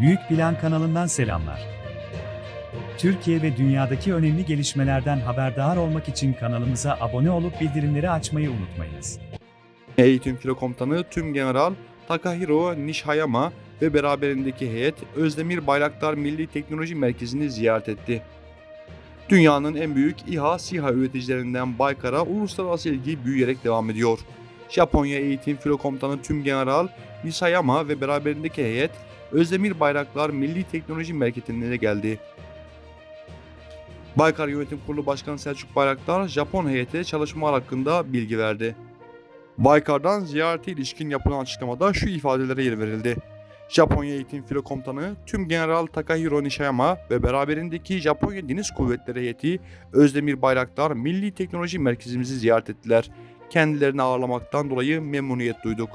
Büyük Plan kanalından selamlar. Türkiye ve dünyadaki önemli gelişmelerden haberdar olmak için kanalımıza abone olup bildirimleri açmayı unutmayınız. Eğitim Filo Komutanı Tüm General Takahiro Nishiyama ve beraberindeki heyet Özdemir Bayraktar Milli Teknoloji Merkezi'ni ziyaret etti. Dünyanın en büyük İHA SİHA üreticilerinden Baykar'a uluslararası ilgi büyüyerek devam ediyor. Japonya Eğitim Filo Komutanı Tüm General Nishiyama ve beraberindeki heyet Özdemir Bayraktar Milli Teknoloji Merkezi'ne geldi. Baykar Yönetim Kurulu Başkanı Selçuk Bayraktar, Japon heyete çalışmalar hakkında bilgi verdi. Baykar'dan ziyarete ilişkin yapılan açıklamada şu ifadelere yer verildi. Japonya Eğitim Filo Komutanı Tüm General Takahiro Nishiyama ve beraberindeki Japonya Deniz Kuvvetleri heyeti Özdemir Bayraktar Milli Teknoloji Merkezimizi ziyaret ettiler. Kendilerini ağırlamaktan dolayı memnuniyet duyduk.